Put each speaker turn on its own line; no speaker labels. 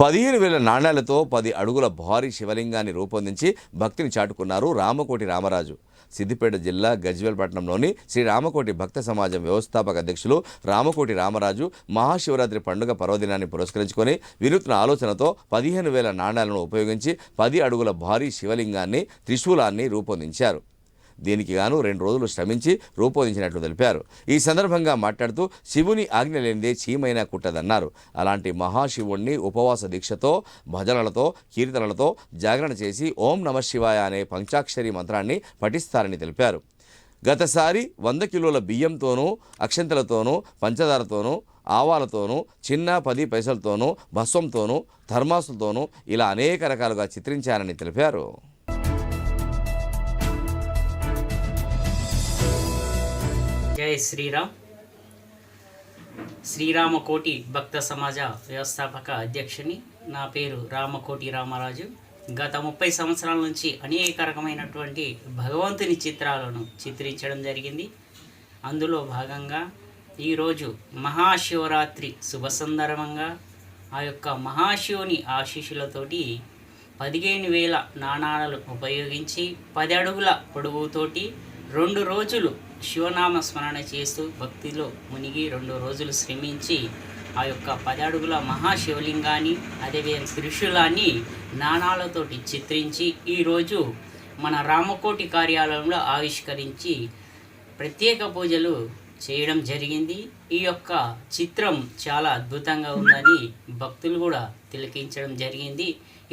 పదిహేను వేల నాణ్యాలతో పది అడుగుల భారీ శివలింగాన్ని రూపొందించి భక్తిని చాటుకున్నారు రామకోటి రామరాజు. సిద్దిపేట జిల్లా గజ్వేల్పట్నంలోని శ్రీ రామకోటి భక్త సమాజం వ్యవస్థాపక అధ్యక్షులు రామకోటి రామరాజు మహాశివరాత్రి పండుగ పర్వదినాన్ని పురస్కరించుకొని వినూత్న ఆలోచనతో పదిహేను వేల నాణ్యాలను ఉపయోగించి పది అడుగుల భారీ శివలింగాన్ని త్రిశూలాన్ని రూపొందించారు. దీనికి గాను రెండు రోజులు శ్రమించి రూపొందించినట్లు తెలిపారు. ఈ సందర్భంగా మాట్లాడుతూ శివుని ఆజ్ఞ లేనిదే చీమైనా కుట్టదన్నారు. అలాంటి మహాశివుణ్ణి ఉపవాస దీక్షతో భజనలతో కీర్తనలతో జాగరణ చేసి ఓం నమ శివాయ అనే పంచాక్షరి మంత్రాన్ని పఠిస్తారని తెలిపారు. గతసారి వంద కిలోల బియ్యంతోనూ అక్షంతలతోనూ పంచదారతోనూ ఆవాలతోనూ చిన్న పది పైసలతోనూ భస్వంతోనూ థర్మాసులతోనూ ఇలా అనేక రకాలుగా చిత్రించారని తెలిపారు.
జై శ్రీరామ్ శ్రీరామకోటి భక్త సమాజ వ్యవస్థాపక అధ్యక్షుని నా పేరు రామకోటి రామరాజు గత ముప్పై సంవత్సరాల నుంచి అనేక రకమైనటువంటి భగవంతుని చిత్రాలను చిత్రించడం జరిగింది అందులో భాగంగా ఈరోజు మహాశివరాత్రి శుభ సందర్భంగా ఆ యొక్క మహాశివుని ఆశీస్సులతోటి పదిహేను వేల నాణాలను ఉపయోగించి పది అడుగుల పొడవుతోటి రెండు రోజులు శివనామ స్మరణ చేస్తూ భక్తిలో మునిగి రెండు రోజులు శ్రమించి ఆ యొక్క పది అడుగుల మహాశివలింగాన్ని అదేవిధంగా త్రిశూలాన్ని నాణాలతోటి చిత్రించి ఈరోజు మన రామకోటి కార్యాలయంలో ఆవిష్కరించి ప్రత్యేక పూజలు చేయడం జరిగింది. ఈ యొక్క చిత్రం చాలా అద్భుతంగా ఉందని భక్తులు కూడా తిలకించడం జరిగింది.